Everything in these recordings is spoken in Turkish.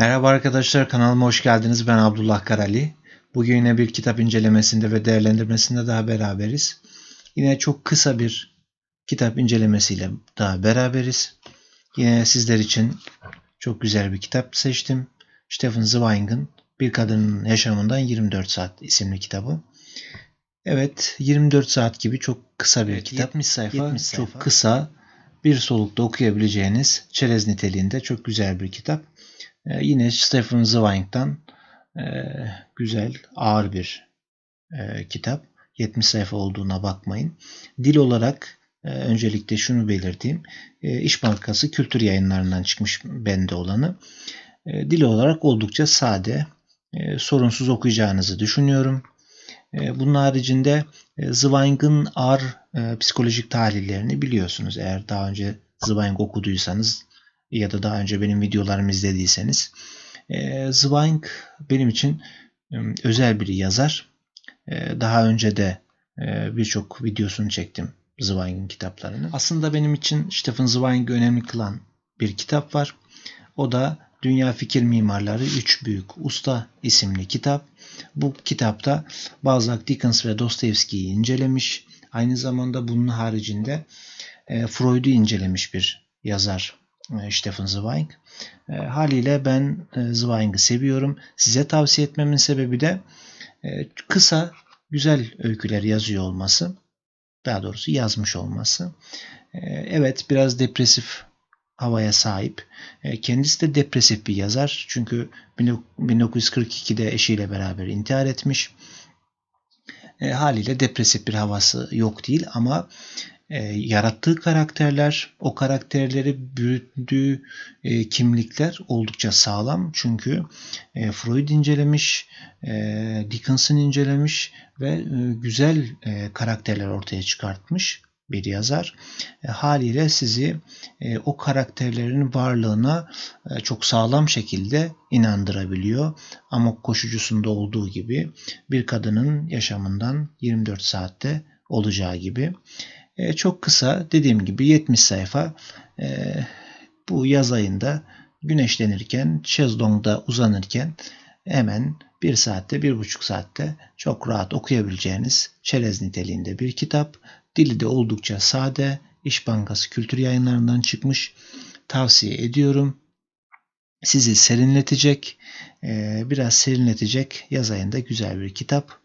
Merhaba arkadaşlar kanalıma hoş geldiniz. Ben Abdullah Karali. Bugün yine bir kitap incelemesinde ve değerlendirmesinde daha beraberiz. Yine çok kısa bir kitap incelemesiyle daha beraberiz. Yine sizler için çok güzel bir kitap seçtim. Stephen Zweig'in Bir Kadının Yaşamından 24 Saat isimli kitabı. Evet 24 saat gibi çok kısa bir Evet, kitap. 70 sayfa, 70 sayfa. çok kısa bir solukta okuyabileceğiniz çerez niteliğinde çok güzel bir kitap. Ee, yine Stephen Zweig'dan e, güzel, ağır bir e, kitap. 70 sayfa olduğuna bakmayın. Dil olarak e, öncelikle şunu belirteyim. E, İş Bankası Kültür Yayınlarından çıkmış bende olanı. E, dil olarak oldukça sade, e, sorunsuz okuyacağınızı düşünüyorum. E, bunun haricinde e, Zweig'in ağır e, psikolojik tahlillerini biliyorsunuz. Eğer daha önce Zweig okuduysanız ya da daha önce benim videolarımı izlediyseniz. E, Zweig benim için e, özel bir yazar. E, daha önce de e, birçok videosunu çektim Zweig'in kitaplarını. Aslında benim için Stephen Zweig'i önemli kılan bir kitap var. O da Dünya Fikir Mimarları 3 Büyük Usta isimli kitap. Bu kitapta Balzac, Dickens ve Dostoyevski'yi incelemiş. Aynı zamanda bunun haricinde e, Freud'u incelemiş bir yazar e, Stephen Zweig. E, haliyle ben e, Zweig'i seviyorum. Size tavsiye etmemin sebebi de kısa, güzel öyküler yazıyor olması. Daha doğrusu yazmış olması. Evet biraz depresif havaya sahip. Kendisi de depresif bir yazar. Çünkü 1942'de eşiyle beraber intihar etmiş. Haliyle depresif bir havası yok değil ama e, yarattığı karakterler, o karakterleri bürüttüğü e, kimlikler oldukça sağlam. Çünkü e, Freud incelemiş, e, Dickens'ın incelemiş ve e, güzel e, karakterler ortaya çıkartmış bir yazar. E, haliyle sizi e, o karakterlerin varlığına e, çok sağlam şekilde inandırabiliyor. Amok koşucusunda olduğu gibi bir kadının yaşamından 24 saatte olacağı gibi. E, çok kısa dediğim gibi 70 sayfa e, bu yaz ayında güneşlenirken, şezlongda uzanırken hemen bir saatte, bir buçuk saatte çok rahat okuyabileceğiniz çerez niteliğinde bir kitap. Dili de oldukça sade. İş Bankası Kültür Yayınlarından çıkmış. Tavsiye ediyorum. Sizi serinletecek, e, biraz serinletecek yaz ayında güzel bir kitap.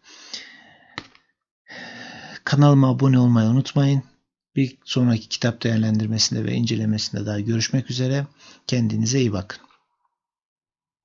Kanalıma abone olmayı unutmayın. Bir sonraki kitap değerlendirmesinde ve incelemesinde daha görüşmek üzere. Kendinize iyi bakın.